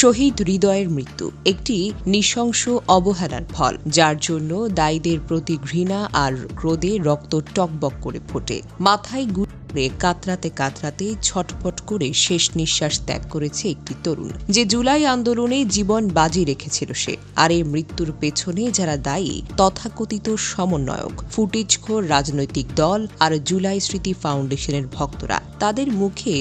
শহীদ হৃদয়ের মৃত্যু, একটি নৃশংস অবহেলার ফল, যার জন্য দায়ীদের প্রতি ঘৃণা আর ক্রোধে রক্ত টকবক করে ফোটে। মাথায় করে কাতরাতে কাতরাতে ছটফট করে শেষ নিঃশ্বাস ত্যাগ করেছে একটি তরুণ, যে জুলাই আন্দোলনে জীবন বাজি রেখেছিল সে, আর এই মৃত্যুর পেছনে যারা দায়ী, তথাকথিত সমন্বয়ক ফুটেজখোর রাজনৈতিক দল আর জুলাই স্মৃতি ফাউন্ডেশনের ভক্তরা, তাদের মুখে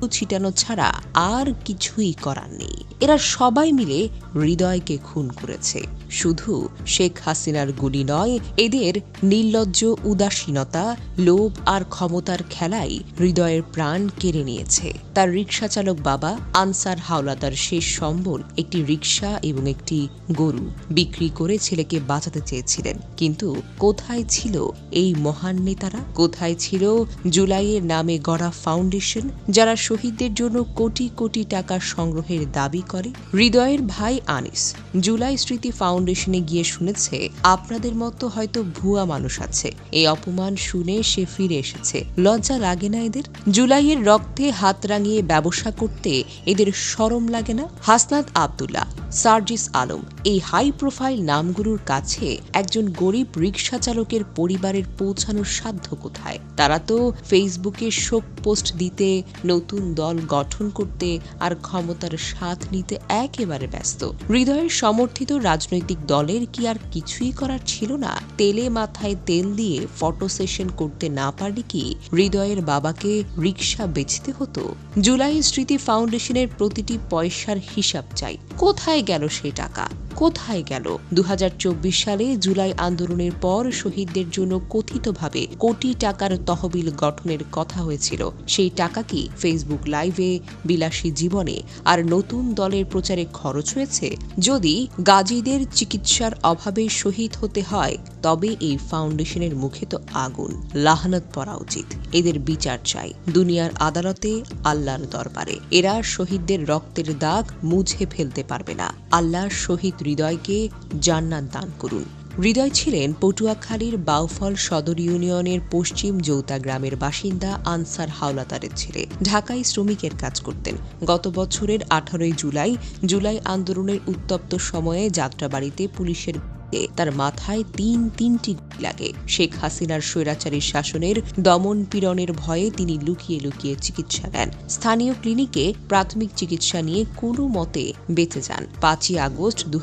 থুতু ছিটানো ছাড়া আর কিছুই করার নেই। এরা সবাই মিলে হৃদয়কে খুন করেছে। শুধু শেখ হাসিনার গুলি নয়, এদের নির্লজ্জ উদাসীনতা, লোভ আর ক্ষমতার খেলাই হৃদয়ের প্রাণ কেড়ে নিয়েছে। তার রিক্সা চালক বাবা আনসার হাওলাদার শেষ সম্বল একটি রিক্সা এবং একটি গরু বিক্রি করে ছেলেকে বাঁচাতে চেয়েছিলেন। কিন্তু কোথায় ছিল এই মহান নেতারা? কোথায় ছিল জুলাইয়ের নামে গড়া ফাউন্ডেশন, যারা শহীদদের জন্য কোটি কোটি টাকা সংগ্রহের দাবি করে হৃদয়ের ভাই আনিস। জুলাই স্মৃতি ফাউন্ডেশনে গিয়ে শুনেছে, আপনাদের মতো হয়তো ভুয়া মানুষ আছে। এই অপমান শুনে সে ফিরে এসেছে। লজ্জা লাগে না এদের? জুলাইয়ের রক্তে হাত রাঙিয়ে ব্যবসা করতে এদের শরম লাগে না? হাসনাত আবদুল্লাহ, সার্জিস আলম, এই হাই প্রোফাইল নামগুলোর কাছে একজন গরিব রিক্সা চালকের পরিবারের পৌঁছানোর সাধ্য কোথায়? তারা তো ফেসবুকে শোক পোস্ট দিতে নতুন দল গঠন করতে আর ক্ষমতার স্বাদ নিতে একেবারে ব্যস্ত। হৃদয়ের সমর্থিত রাজনৈতিক দলের কি আর কিছুই করার ছিল না? তেলে মাথায় তেল দিয়ে ফটো সেশন করতে না পারলে কি হৃদয়ের বাবাকে রিক্সা বেচতে হতো? জুলাই স্মৃতি ফাউন্ডেশনের প্রতিটি পয়সার হিসাব চাই। কোথায় গেল সেই টাকা? কোথায় গেল? দু হাজার চব্বিশ সালে জুলাই আন্দোলনের পর শহীদদের জন্য কথিতভাবে কোটি টাকার তহবিল গঠনের কথা হয়েছিল। সেই টাকা কি ফেসবুক লাইভে বিলাসী জীবনে আর নতুন দলের প্রচারে খরচ হয়েছে? যদি গাজীদের চিকিৎসার অভাবে শহীদ হতে হয়, তবে এই ফাউন্ডেশনের মুখে তো আগুন, লাহানত পড়া উচিত। এদের বিচার চাই। দুনিয়ার আদালতে আল্লাহর দরবারে। এরা শহীদদের রক্তের দাগ মুছে ফেলতে পারবে না। আল্লাহ শহীদ হৃদয়কে জান্নাত দান করুন। হৃদয় ছিলেন পটুয়াখালীর বাউফল সদর ইউনিয়নের পশ্চিম জৌতা গ্রামের বাসিন্দা আনসার হাওলাতারের ছেলে। ঢাকায় শ্রমিকের কাজ করতেন। গত বছরের আঠারোই জুলাই জুলাই আন্দোলনের উত্তপ্ত সময়ে যাত্রাবাড়িতে পুলিশের গুলিতে তার মাথায় তিন তিনটি লাগে। শেখ হাসিনার স্বৈরাচারী শাসনের দমন পীড়নের ভয়ে তিনি লুকিয়ে লুকিয়ে চিকিৎসা নেন। স্থানীয় ক্লিনিকে প্রাথমিক চিকিৎসা নিয়ে কোনো মতে বেঁচে যান। পাঁচই আগস্ট দু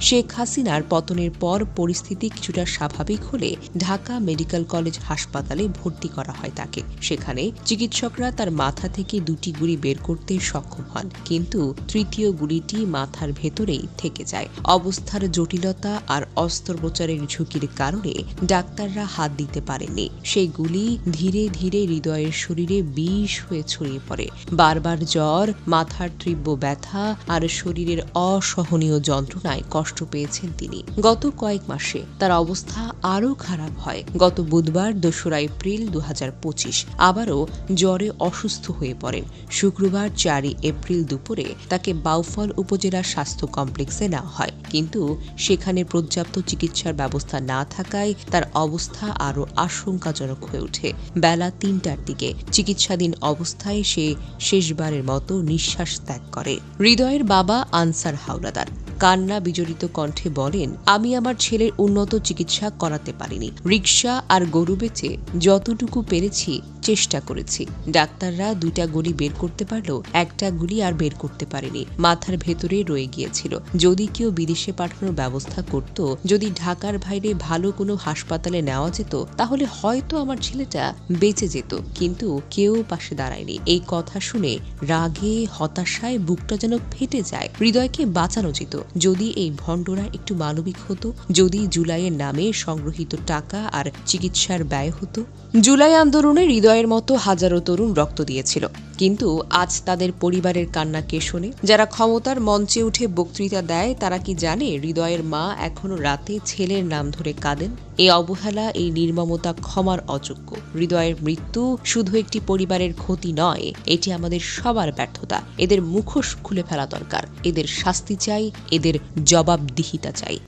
শেখ হাসিনার পতনের পর পরিস্থিতি কিছুটা স্বাভাবিক হলে ঢাকা মেডিকেল কলেজ হাসপাতালে ভর্তি করা হয় তাকে। সেখানে চিকিৎসকরা তার মাথা থেকে দুটি গুলি বের করতে সক্ষম হন। কিন্তু তৃতীয় গুলিটি মাথার ভেতরেই থেকে যায়। অবস্থার জটিলতা আর অস্ত্রোপচারের ঝুঁকির কারণে ডাক্তাররা হাত দিতে পারেননি। সেই গুলি ধীরে ধীরে হৃদয়ের শরীরে বিষ হয়ে ছড়িয়ে পড়ে। বারবার জ্বর, মাথার তীব্র ব্যথা আর শরীরের অসহনীয় যন্ত্রণায় কষ্ট পেয়েছেন তিনি। গত কয়েক মাসে তার অবস্থা আরও খারাপ হয়। গত বুধবার দোসরা এপ্রিল দু হাজার পঁচিশ আবারও জ্বরে অসুস্থ হয়ে পড়েন। শুক্রবার চারই এপ্রিল দুপুরে তাকে বাউফল উপজেলা স্বাস্থ্য কমপ্লেক্সে নেওয়া হয়। কিন্তু সেখানে পর্যাপ্ত চিকিৎসার ব্যবস্থা না থাকায় তার অবস্থা আরও আশঙ্কাজনক হয়ে ওঠে। বেলা তিনটার দিকে চিকিৎসাধীন অবস্থায় সে শেষবারের মতো নিঃশ্বাস ত্যাগ করে। হৃদয়ের বাবা আনসার হাওলাদার। কান্না বিজড়িত কণ্ঠে বলেন, আমি আমার ছেলের উন্নত চিকিৎসা করাতে পারিনি। রিক্সা আর গরু বেচে যতটুকু পেরেছি চেষ্টা করেছি। ডাক্তাররা দুইটা গুলি বের করতে পারল একটা গুলি আর বের করতে পারেনি। মাথার ভেতরে রয়ে গিয়েছিল। যদি কেউ বিদেশে পাঠানোর ব্যবস্থা করত, যদি ঢাকার বাইরে ভালো কোনো হাসপাতালে নেওয়া যেত, তাহলে হয়তো আমার ছেলেটা বেঁচে যেত। কিন্তু কেউ পাশে দাঁড়ায়নি। এই কথা শুনে রাগে, হতাশায় বুকটা যেন ফেটে যায়। হৃদয়কে বাঁচানো যেত। যদি এই ভণ্ডরা একটু মানবিক হতো, যদি জুলাইয়ের নামে সংগ্রহিত টাকা আর চিকিৎসার ব্যয় হতো। জুলাই আন্দোলনে হৃদয়ের মতো হাজারো তরুণ রক্ত দিয়েছিল। কিন্তু আজ তাদের পরিবারের কান্না কে শোনে? যারা ক্ষমতার মঞ্চে উঠে বক্তৃতা দেয়, তারা কি জানে হৃদয়ের মা এখনও রাতে ছেলের নাম ধরে কাঁদেন? এই অবহেলা, এই নির্মমতা ক্ষমার অযোগ্য। হৃদয়ের মৃত্যু শুধু একটি পরিবারের ক্ষতি নয়, এটি আমাদের সবার ব্যর্থতা। এদের মুখোশ খুলে ফেলা দরকার। এদের শাস্তি চাই, এদের জবাবদিহিতা চাই।